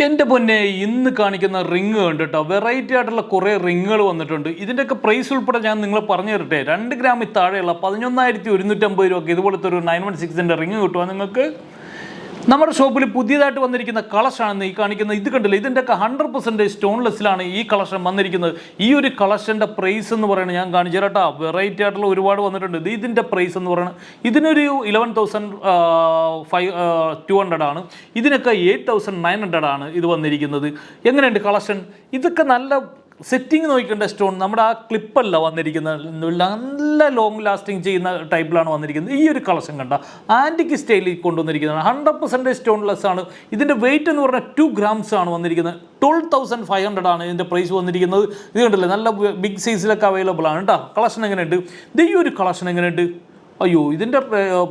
എന്റെ പൊന്നെ ഇന്ന് കാണിക്കുന്ന റിങ് കണ്ടിട്ടോ? വെറൈറ്റി ആയിട്ടുള്ള കുറേ റിങ്ങുകൾ വന്നിട്ടുണ്ട്. ഇതിന്റെയൊക്കെ പ്രൈസ് ഉൾപ്പെടെ ഞാൻ നിങ്ങൾ പറഞ്ഞു തരട്ടെ. രണ്ട് ഗ്രാമിൽ താഴെയുള്ള പതിനൊന്നായിരത്തി ഒരുന്നൂറ്റമ്പത് രൂപയ്ക്ക് ഇതുപോലത്തെ ഒരു നയൻ വൺ സിക്സിന്റെ റിങ് കിട്ടുവാൻ നിങ്ങൾക്ക്? നമ്മുടെ ഷോപ്പിൽ പുതിയതായിട്ട് വന്നിരിക്കുന്ന കളക്ഷനാണ് ഈ കാണിക്കുന്നത്. ഇത് കണ്ടില്ല? ഇതിന്റെയൊക്കെ ഹൺഡ്രഡ് പെർസെന്റേജ് സ്റ്റോൺലെസ്സിലാണ് ഈ കളക്ഷൻ വന്നിരിക്കുന്നത്. ഈ ഒരു കളക്ഷന്റെ പ്രൈസ് എന്ന് പറയുന്നത് ഞാൻ കാണിച്ചു തരാട്ടാ വെറൈറ്റി ആയിട്ടുള്ള ഒരുപാട് വന്നിട്ടുണ്ട്. ഇത് ഇതിന്റെ പ്രൈസ് എന്ന് പറയുന്നത്. ഇതിനൊരു eleven thousand five two hundred ആണ്. ഇതിനൊക്കെ എയ്റ്റ് തൗസൻഡ് നയൻ ഹൺഡ്രഡ് ആണ് ഇത് വന്നിരിക്കുന്നത്. എങ്ങനെയുണ്ട് കളക്ഷൻ? ഇതൊക്കെ നല്ല സെറ്റിംഗ് നോക്കേണ്ട സ്റ്റോൺ നമ്മുടെ ആ ക്ലിപ്പല്ല വന്നിരിക്കുന്നത്. നല്ല ലോങ് ലാസ്റ്റിംഗ് ചെയ്യുന്ന ടൈപ്പിലാണ് വന്നിരിക്കുന്നത്. ഈ ഒരു കളക്ഷൻ കണ്ട ആന്റിക് സ്റ്റൈലിൽ കൊണ്ടുവന്നിരിക്കുന്നതാണ് ഹൺഡ്രഡ് പെർസെന്റേജ് സ്റ്റോൺലെസ് ആണ്. ഇതിന്റെ വെയിറ്റ് എന്ന് പറഞ്ഞാൽ ടു ഗ്രാംസ് ആണ് വന്നിരിക്കുന്നത്. ട്വൽവ് തൗസൻഡ് ഫൈവ് ഹൺഡ്രഡ് ആണ് ഇതിന്റെ പ്രൈസ് വന്നിരിക്കുന്നത്. ഇത് കണ്ടില്ലേ? നല്ല ബിഗ് സൈസിലൊക്കെ അവൈലബിൾ ആണ് കേട്ടോ കളക്ഷൻ എങ്ങനെയുണ്ട്? ഇത് ഈ ഒരു കളക്ഷൻ എങ്ങനെയുണ്ട്? അയ്യോ ഇതിന്റെ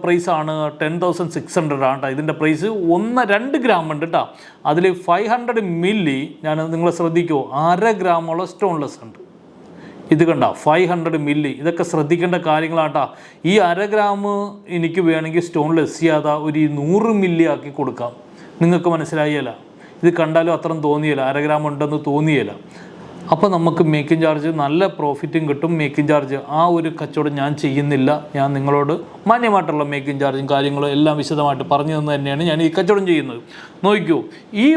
പ്രൈസ് ആണ് ടെൻ തൗസൻഡ് സിക്സ് ഹൺഡ്രഡ് ആണ് കേട്ടോ ഇതിന്റെ പ്രൈസ് ഒന്ന് രണ്ട് ഗ്രാം ഉണ്ട് കേട്ടോ അതിൽ ഫൈവ് ഹൺഡ്രഡ് മില്ലി ഞാൻ നിങ്ങൾ ശ്രദ്ധിക്കുമോ അര ഗ്രാമുള്ള സ്റ്റോൺലെസ് ഉണ്ട്. ഇത് കണ്ട ഫൈവ് ഹൺഡ്രഡ് മില്ലി ഇതൊക്കെ ശ്രദ്ധിക്കേണ്ട കാര്യങ്ങളാണ് കാര്യങ്ങളാട്ടാ ഈ അര ഗ്രാം എനിക്ക് വേണമെങ്കിൽ സ്റ്റോൺലെസ് ചെയ്യാതെ ഒരു നൂറ് മില്ലി ആക്കി കൊടുക്കാം. നിങ്ങൾക്ക് മനസ്സിലായല്ല? ഇത് കണ്ടാലും അത്രയും തോന്നിയില്ല. അര ഗ്രാം ഉണ്ടെന്ന് തോന്നിയില്ല. അപ്പോൾ നമുക്ക് മേക്കിംഗ് ചാർജ് നല്ല പ്രോഫിറ്റും കിട്ടും. മേക്കിംഗ് ചാർജ് ആ ഒരു കച്ചവടം ഞാൻ ചെയ്യുന്നില്ല. ഞാൻ നിങ്ങളോട് മാന്യമായിട്ടുള്ള മേക്കിംഗ് ചാർജും കാര്യങ്ങളും എല്ലാം വിശദമായിട്ട് പറഞ്ഞു തന്നു തന്നെയാണ് ഞാൻ ഈ കച്ചവടം ചെയ്യുന്നത്. നോക്കൂ ഈ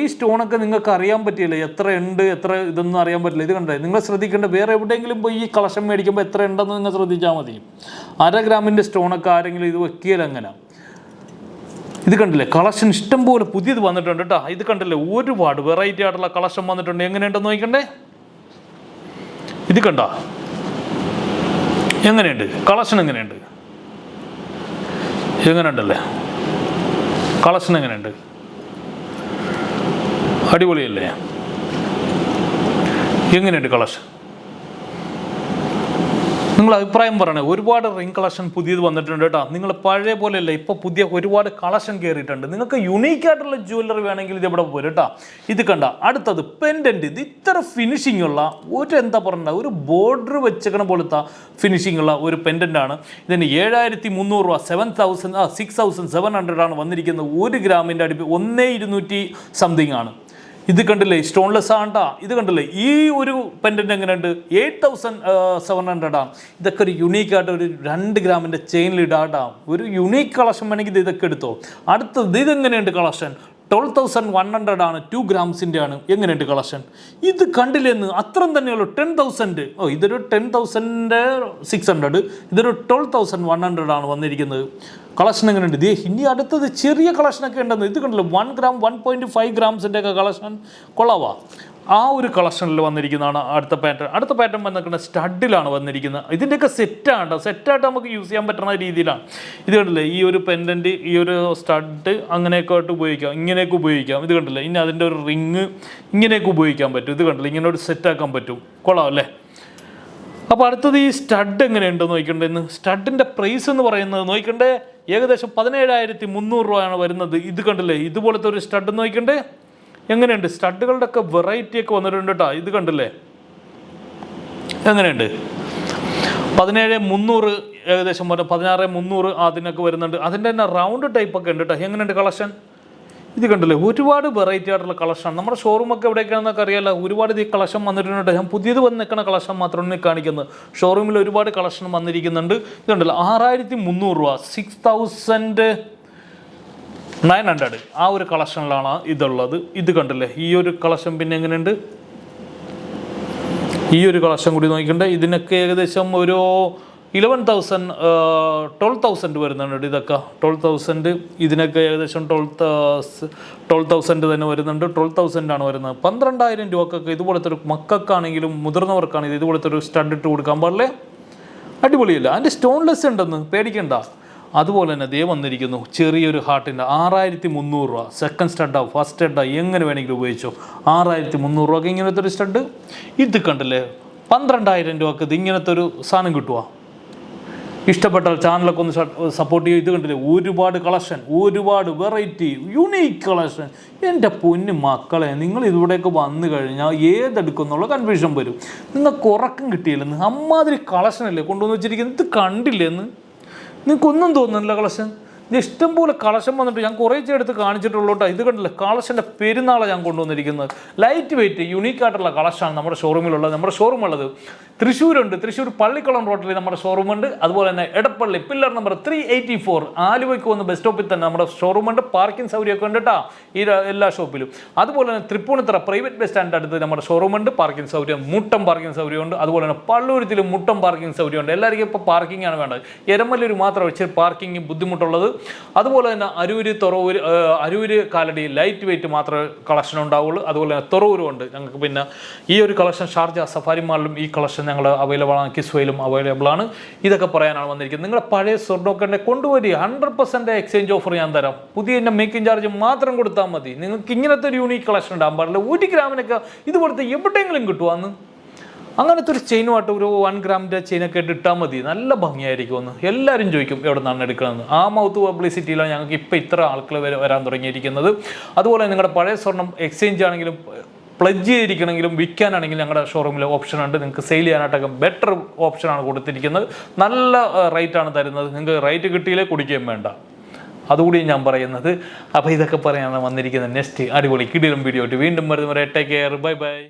ഈ സ്റ്റോണൊക്കെ നിങ്ങൾക്ക് അറിയാൻ പറ്റിയില്ല? എത്ര ഉണ്ട് എത്ര ഇതൊന്നും അറിയാൻ പറ്റില്ല. ഇത് കണ്ടേ നിങ്ങൾ ശ്രദ്ധിക്കേണ്ട വേറെ എവിടെയെങ്കിലും പോയി ഈ കളക്ഷൻ മേടിക്കുമ്പോൾ എത്ര ഉണ്ടെന്ന് നിങ്ങൾ ശ്രദ്ധിച്ചാൽ മതി. അര ഗ്രാമിന്റെ സ്റ്റോണൊക്കെ ആരെങ്കിലും ഇത് വെക്കിയാൽ അങ്ങനെ ഇത് കണ്ടില്ലേ? കളക്ഷൻ ഇഷ്ടം പോലെ പുതിയത് വന്നിട്ടുണ്ട് കേട്ടോ. ഇത് കണ്ടില്ലേ? ഒരുപാട് വെറൈറ്റി ആയിട്ടുള്ള കളക്ഷൻ വന്നിട്ടുണ്ട്. എങ്ങനെയുണ്ടെന്ന് നോക്കണ്ടേ ഇത് കണ്ട? എങ്ങനെയുണ്ട്? കളക്ഷൻ എങ്ങനെയുണ്ട്? എങ്ങനെയുണ്ടല്ലേ? കളക്ഷൻ എങ്ങനെയുണ്ട്? അടിപൊളിയല്ലേ? എങ്ങനെയുണ്ട് കളക്ഷൻ? നിങ്ങൾ അഭിപ്രായം പറയണേ. ഒരുപാട് റിംഗ് കളക്ഷൻ പുതിയത് വന്നിട്ടുണ്ട് കേട്ടോ. നിങ്ങൾ പഴയ പോലെയല്ല ഇപ്പൊ പുതിയ ഒരുപാട് കളക്ഷൻ കയറിയിട്ടുണ്ട് നിങ്ങൾക്ക് യുണീക്ക് ആയിട്ടുള്ള ജ്വല്ലറി വേണമെങ്കിൽ ഇത് ഇവിടെ പോരും കേട്ടോ. ഇത് കണ്ട അടുത്തത് പെൻഡന്റ് ഇത് ഇത്ര ഫിനിഷിംഗ് ഉള്ള ഒരു എന്താ പറയണ്ട ഒരു ബോർഡർ വെച്ചേക്കണ പോലത്തെ ഫിനിഷിംഗ് ഉള്ള ഒരു പെൻഡന്റ് ആണ്. ഇതിന് ഏഴായിരത്തി മുന്നൂറ് രൂപ seven thousand six thousand seven hundred ആണ് വന്നിരിക്കുന്നത്. ഒരു ഗ്രാമിന്റെ അടുപ്പ് ഒന്നേ ഇരുന്നൂറ്റി സംതിങ് ആണ്. ഇത് കണ്ടില്ലേ? സ്റ്റോൺലെസ് ആണ്ടാ. ഇത് കണ്ടില്ലേ? ഈ ഒരു പെൻഡന്റ് എങ്ങനെയുണ്ട്? എയ്റ്റ് തൗസൻഡ് സെവൻ ഹൺഡ്രഡ് ആണ് ഇതൊക്കെ ഒരു യുണീക്ക് ആയിട്ട് ഒരു രണ്ട് ഗ്രാമിന്റെ ചെയിനിൽ ഇടാട്ടാ ഒരു യുണീക്ക് കളക്ഷൻ വേണമെങ്കിൽ ഇത് ഇതൊക്കെ എടുത്തോ. അടുത്തത് ഇതെങ്ങനെയുണ്ട് collection twelve thousand one hundred ആണ് ടു ഗ്രാംസിന്റെ ആണ് എങ്ങനെയുണ്ട് കളക്ഷൻ? ഇത് കണ്ടില്ലെന്ന് അത്രയും തന്നെയുള്ളൂ. ടെൻ തൗസൻഡ് ഓ ഇതൊരു ടെൻ തൗസൻഡ് സിക്സ് ഹൺഡ്രഡ് ഇതൊരു ട്വൽവ് തൗസൻഡ് വൺ ഹൺഡ്രഡ് ആണ് വന്നിരിക്കുന്നത്. കളക്ഷൻ എങ്ങനെയുണ്ട്? ദേ ഇനി അടുത്തത് ചെറിയ കളക്ഷനൊക്കെ ഉണ്ടെന്ന്. ഇത് കണ്ടില്ല? One gram one point five ഗ്രാംസിന്റെ ഒക്കെ കളക്ഷൻ. കൊള്ളാവാ. ആ ഒരു കളക്ഷനിൽ വന്നിരിക്കുന്നതാണ് അടുത്ത പാറ്റേൺ അടുത്ത പാറ്റേൺ വന്നിരിക്കുന്ന സ്റ്റഡിലാണ് വന്നിരിക്കുന്നത്. ഇതിന്റെയൊക്കെ സെറ്റാണ് സെറ്റായിട്ട് നമുക്ക് യൂസ് ചെയ്യാൻ പറ്റുന്ന രീതിയിലാണ്. ഇത് കണ്ടില്ലേ? ഈ ഒരു പെൻഡന്റ് ഈ ഒരു സ്റ്റഡ് അങ്ങനെയൊക്കെ ആയിട്ട് ഉപയോഗിക്കാം. ഇങ്ങനെയൊക്കെ ഉപയോഗിക്കാം. ഇത് കണ്ടില്ലേ? ഇനി അതിന്റെ ഒരു റിങ് ഇങ്ങനെയൊക്കെ ഉപയോഗിക്കാൻ പറ്റും. ഇത് കണ്ടില്ലേ? ഇങ്ങനെ ഒരു സെറ്റാക്കാൻ പറ്റും. കൊള്ളാം അല്ലേ? അപ്പോൾ അടുത്തത് ഈ സ്റ്റഡ് എങ്ങനെയുണ്ടെന്ന് നോക്കണ്ടേ ഇന്ന് സ്റ്റഡിന്റെ പ്രൈസ് എന്ന് പറയുന്നത് നോക്കണ്ടേ ഏകദേശം പതിനേഴായിരത്തി മുന്നൂറ് രൂപയാണ് വരുന്നത്. ഇത് കണ്ടില്ലേ? ഇതുപോലത്തെ ഒരു സ്റ്റഡ് നോക്കണ്ടേ എങ്ങനെയുണ്ട്? സ്റ്റഡുകളുടെ ഒക്കെ വെറൈറ്റി ഒക്കെ വന്നിട്ടുണ്ട് കേട്ടോ ഇത് കണ്ടില്ലേ? എങ്ങനെയുണ്ട്? പതിനേഴ് മുന്നൂറ് ഏകദേശം വരും പതിനാറ് മുന്നൂറ് അതിനൊക്കെ വരുന്നുണ്ട്. അതിന്റെ തന്നെ റൗണ്ട് ടൈപ്പ് ഒക്കെ ഉണ്ട് കേട്ടോ എങ്ങനെയുണ്ട് കളക്ഷൻ? ഇത് കണ്ടില്ലേ? ഒരുപാട് വെറൈറ്റി ആയിട്ടുള്ള കളക്ഷൻ നമ്മുടെ ഷോറൂമൊക്കെ എവിടെയൊക്കെയാണെന്നൊക്കെ അറിയാലോ. ഒരുപാട് ഈ കളക്ഷൻ വന്നിട്ടുണ്ട് ഞാൻ പുതിയത് വന്ന് നിൽക്കുന്ന കളക്ഷൻ മാത്രമാണ് കാണിക്കുന്നത് ഷോറൂമിൽ ഒരുപാട് കളക്ഷൻ വന്നിരിക്കുന്നുണ്ട്. ഇത് കണ്ടില്ല? ആറായിരത്തി മുന്നൂറ് രൂപ. Six thousand nine hundred. ആ ഒരു കളക്ഷനിലാണ് ഇതുള്ളത്. ഇത് കണ്ടില്ലേ? ഈ ഒരു കളക്ഷൻ പിന്നെ എങ്ങനെയുണ്ട്? ഈ ഒരു കളക്ഷൻ കൂടി നോക്കിക്കണ്ടേ. ഇതിനൊക്കെ ഏകദേശം ഒരു ഇലവൻ തൗസൻഡ് ട്വൽവ് തൗസൻഡ് വരുന്നുണ്ട് ഇതൊക്കെ. ട്വൽവ് തൗസൻഡ് ഇതിനൊക്കെ ഏകദേശം ട്വൽവ് ട്വൽവ് തൗസൻഡ് തന്നെ വരുന്നുണ്ട്. ട്വൽവ് തൗസൻഡ് ആണ് വരുന്നത്. പന്ത്രണ്ടായിരം രൂപക്കൊക്കെ ഇതുപോലത്തെ ഒരു മക്കൾക്കാണെങ്കിലും മുതിർന്നവർക്കാണെങ്കിലും ഇതുപോലത്തെ ഒരു സ്റ്റഡ് ഇട്ട് കൊടുക്കാൻ പാടില്ലേ? അടിപൊളിയല്ല? അതിന്റെ സ്റ്റോൺലെസ് ഉണ്ടെന്ന് പേടിക്കണ്ട. അതുപോലെ തന്നെ ദേ വന്നിരിക്കുന്നു ചെറിയൊരു ഹാർട്ടിന്റെ ആറായിരത്തി മുന്നൂറ് രൂപ. സെക്കൻഡ് സ്റ്റഡാ ഫസ്റ്റ് സ്റ്റഡാ എങ്ങനെ വേണമെങ്കിലും ഉപയോഗിച്ചോ. ആറായിരത്തി മുന്നൂറ് രൂപക്ക് ഇങ്ങനത്തെ ഒരു സ്റ്റഡ് ഇത് കണ്ടില്ലേ? പന്ത്രണ്ടായിരം രൂപക്ക് ഇത് ഇങ്ങനത്തെ ഒരു സാധനം കിട്ടുക ഇഷ്ടപ്പെട്ടാൽ ചാനലൊക്കെ ഒന്ന് സപ്പോർട്ട് ചെയ്യും. ഇത് കണ്ടില്ലേ? ഒരുപാട് കളക്ഷൻ ഒരുപാട് വെറൈറ്റി യുണീക്ക് കളക്ഷൻ എന്റെ പൊന്നു മക്കളെ നിങ്ങൾ ഇതിവിടെയൊക്കെ വന്നു കഴിഞ്ഞാൽ ഏതെടുക്കും എന്നുള്ള കൺഫ്യൂഷൻ വരും. നിങ്ങൾക്ക് ഉറക്കം കിട്ടിയില്ലെന്ന്. അമ്മാതിരി കളക്ഷനല്ലേ കൊണ്ടുവന്ന് വെച്ചിരിക്കുന്നത്? ഇത് കണ്ടില്ലെന്ന് നിങ്ങൾക്കൊന്നും തോന്നുന്നില്ല കളക്ഷൻ ഇഷ്ടംപോലെ കളക്ഷൻ വന്നിട്ട് ഞാൻ കുറേ എടുത്ത് കാണിച്ചിട്ടുള്ളൂ കേട്ടോ. ഇത് കണ്ടില്ല? കളശന്റെ പെരുന്നാളെ ഞാൻ കൊണ്ടുവന്നിരിക്കുന്നത്. ലൈറ്റ് വെയിറ്റ് യുണീക്ക് ആയിട്ടുള്ള കളശാണ് നമ്മുടെ ഷോറൂമിലുള്ളത് നമ്മുടെ ഷോറൂം ഉള്ളത് തൃശ്ശൂരുണ്ട്. തൃശ്ശൂർ പള്ളിക്കുളം റോഡിൽ നമ്മുടെ ഷോറൂമുണ്ട് അതുപോലെ തന്നെ Edappally pillar number three eighty four ആലുവയ്ക്ക് വന്ന് ബസ് സ്റ്റോപ്പിൽ തന്നെ നമ്മുടെ ഷോറൂമുണ്ട് പാർക്കിംഗ് സൗകര്യമൊക്കെ ഉണ്ട് കേട്ടോ ഈ എല്ലാ ഷോപ്പിലും അതുപോലെ തന്നെ തൃപ്പൂണിത്തറ പ്രൈവറ്റ് ബസ് സ്റ്റാൻഡ് അടുത്ത് നമ്മുടെ ഷോറൂമുണ്ട് പാർക്കിംഗ് സൗകര്യം മുട്ടം പാർക്കിംഗ് സൗകര്യമുണ്ട് അതുപോലെ തന്നെ പള്ളൂരത്തിലും മുട്ടം പാർക്കിംഗ് സൗകര്യമുണ്ട് എല്ലാവർക്കും ഇപ്പോൾ പാർക്കിംഗ് ആണ് വേണ്ടത്. എരമല്ലൂർ മാത്രം വെച്ച് പാർക്കിംഗ് ബുദ്ധിമുട്ടുള്ളത്. അതുപോലെ തന്നെ അരൂര് തുറവൂര് അരൂര് കാലടി ലൈറ്റ് വെയിറ്റ് മാത്രമേ കളക്ഷൻ ഉണ്ടാവുള്ളൂ. അതുപോലെ തന്നെ തുറവൂരും ഉണ്ട്. ഞങ്ങൾക്ക് പിന്നെ ഈ ഒരു കളക്ഷൻ ഷാർജ സഫാരി മാളിലും ഈ കളക്ഷൻ ഞങ്ങൾ അവൈലബിൾ ആണ്. കിസ്വയിലും അവൈലബിൾ ആണ്. ഇതൊക്കെ പറയാനാണ് വന്നിരിക്കുന്നത്. നിങ്ങളുടെ പഴയ സ്വർണോക്കറിനെ കൊണ്ടുവരിക. ഹൺഡ്രഡ് പെർസെന്റ് എക്സ്ചേഞ്ച് ഓഫർ ഞാൻ തരാം. പുതിയ എന്റെ മേക്കിംഗ് ചാർജ് മാത്രം കൊടുത്താൽ മതി. നിങ്ങൾക്ക് ഇങ്ങനത്തെ ഒരു യൂണീക്ക് കളക്ഷൻ ഉണ്ടാകാൻ പാടില്ല. ഒരു ഗ്രാമിനൊക്കെ ഇതുപോലത്തെ എവിടെയെങ്കിലും കിട്ടുവാന്ന് അങ്ങനത്തെ ഒരു ചെയിനുമായിട്ട് ഒരു വൺ ഗ്രാമിന്റെ ചെയിനൊക്കെ ആയിട്ട് ഇട്ടാൽ മതി. നല്ല ഭംഗിയായിരിക്കും ഒന്ന്. എല്ലാവരും ചോദിക്കും എവിടെ നിന്നാണ് എടുക്കണമെന്ന് ആ മൗത്ത് പബ്ലിസിറ്റിയിലാണ് ഞങ്ങൾക്ക് ഇപ്പോൾ ഇത്ര ആൾക്കാർ വരെ വരാൻ തുടങ്ങിയിരിക്കുന്നത്. അതുപോലെ നിങ്ങളുടെ പഴയ സ്വർണം എക്സ്ചേഞ്ച് ആണെങ്കിലും പ്ലജ് ചെയ്തിരിക്കണമെങ്കിലും വിൽക്കാനാണെങ്കിലും ഞങ്ങളുടെ ഷോറൂമിൽ ഓപ്ഷൻ ഉണ്ട്. നിങ്ങൾക്ക് സെയിൽ ചെയ്യാനായിട്ടൊക്കെ ബെറ്റർ ഓപ്ഷനാണ് കൊടുത്തിരിക്കുന്നത്. നല്ല റേറ്റാണ് തരുന്നത്. നിങ്ങൾക്ക് റേറ്റ് കിട്ടിയില്ലേ കുടിക്കുകയും വേണ്ട. അതുകൂടി ഞാൻ പറയുന്നത്. അപ്പോൾ ഇതൊക്കെ പറയാനാണ് വന്നിരിക്കുന്നത്. നെക്സ്റ്റ് അടിപൊളി കിടിലും വീഡിയോ ആയിട്ട് വീണ്ടും വരുന്നവരെ ടേക്ക് കെയർ ബൈ ബൈ